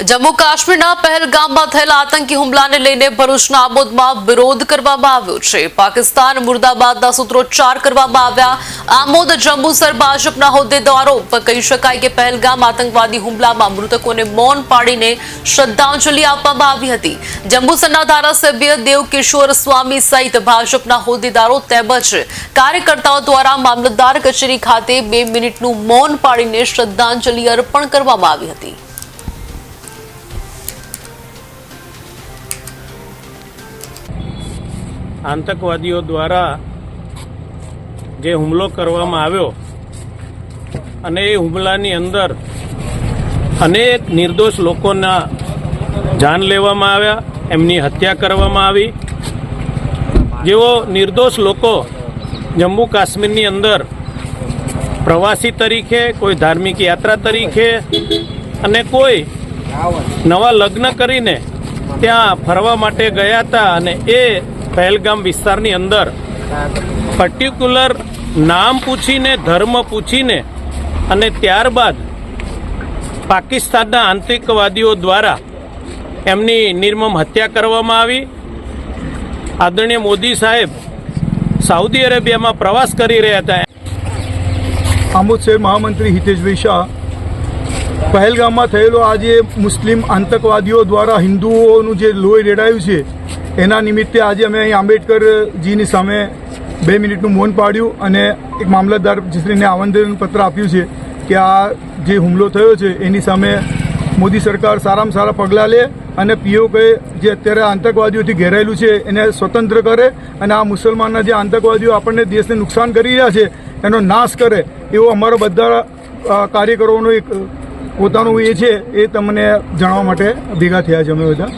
જમ્મુ કાશ્મીરના પહેલગામમાં થયેલા આતંકી હુમલાને લઈને ભરૂચના આમોદમાં વિરોધ કરવામાં આવ્યો છે. પાકિસ્તાન મુર્દાબાદના સૂત્રોચ્ચાર કરવામાં આવ્યા. આમોદ, જંબુસર, ભાજપના હોદ્દેદારો પર કહી શકાય કે પહેલગામ આતંકવાદી હુમલામાં મૃતકોને મૌન પાડીને શ્રદ્ધાંજલિ આપવામાં આવી હતી. જંબુસરના ધારાસભ્ય દેવકિશોર સ્વામી સહિત ભાજપના હોદ્દેદારો તેમજ કાર્યકર્તાઓ દ્વારા મામલતદાર કચેરી ખાતે બે મિનિટનું મૌન પાડીને શ્રદ્ધાંજલિ અર્પણ કરવામાં આવી હતી. આતંકવાદીઓ દ્વારા જે હુમલો કરવામાં આવ્યો અને એ હુમલાની અંદર અનેક નિર્દોષ લોકોના જાન લેવામાં આવ્યા, એમની હત્યા કરવામાં આવી. જેઓ નિર્દોષ લોકો જમ્મુ કાશ્મીરની અંદર પ્રવાસી તરીકે, કોઈ ધાર્મિક યાત્રા તરીકે અને કોઈ નવા લગ્ન કરીને ત્યાં ફરવા માટે ગયા હતા અને એ પહેલગામ વિસ્તારની અંદર પર્ટિક્યુલર નામ પૂછીને, ધર્મ પૂછીને અને ત્યારબાદ પાકિસ્તાનના આતંકવાદીઓ દ્વારા એમની નિર્મમ હત્યા કરવામાં આવી. આદરણીય મોદી સાહેબ સાઉદી અરેબિયામાં પ્રવાસ કરી રહ્યા હતા. આમોદ મહામંત્રી હિતેશભાઈ શાહ પહેલગામમાં થયેલો આ જે મુસ્લિમ આતંકવાદીઓ દ્વારા હિન્દુઓનું જે લોહી રેડાયું છે એના નિમિત્તે આજે અમે અહીં આંબેડકરજીની સામે બે મિનિટનું મૌન પાડ્યું અને એક મામલતદાર મામલતદારશ્રીને આમંત્રણ પત્ર આપ્યું છે કે આ જે હુમલો થયો છે, એની સામે મોદી સરકાર સારામાં સારા પગલાં લે અને પીઓકે જે અત્યારે આતંકવાદીઓથી ઘેરાયેલું છે, એને સ્વતંત્ર કરે અને આ મુસલમાનના જે આતંકવાદીઓ આપણને દેશને નુકસાન કરી રહ્યા છે, એનો નાશ કરે, એવો અમારો બધા કાર્યકરોનો એક પોતાનું એ છે, એ તમને જણાવવા માટે ભેગા થયા છે અમે બધા.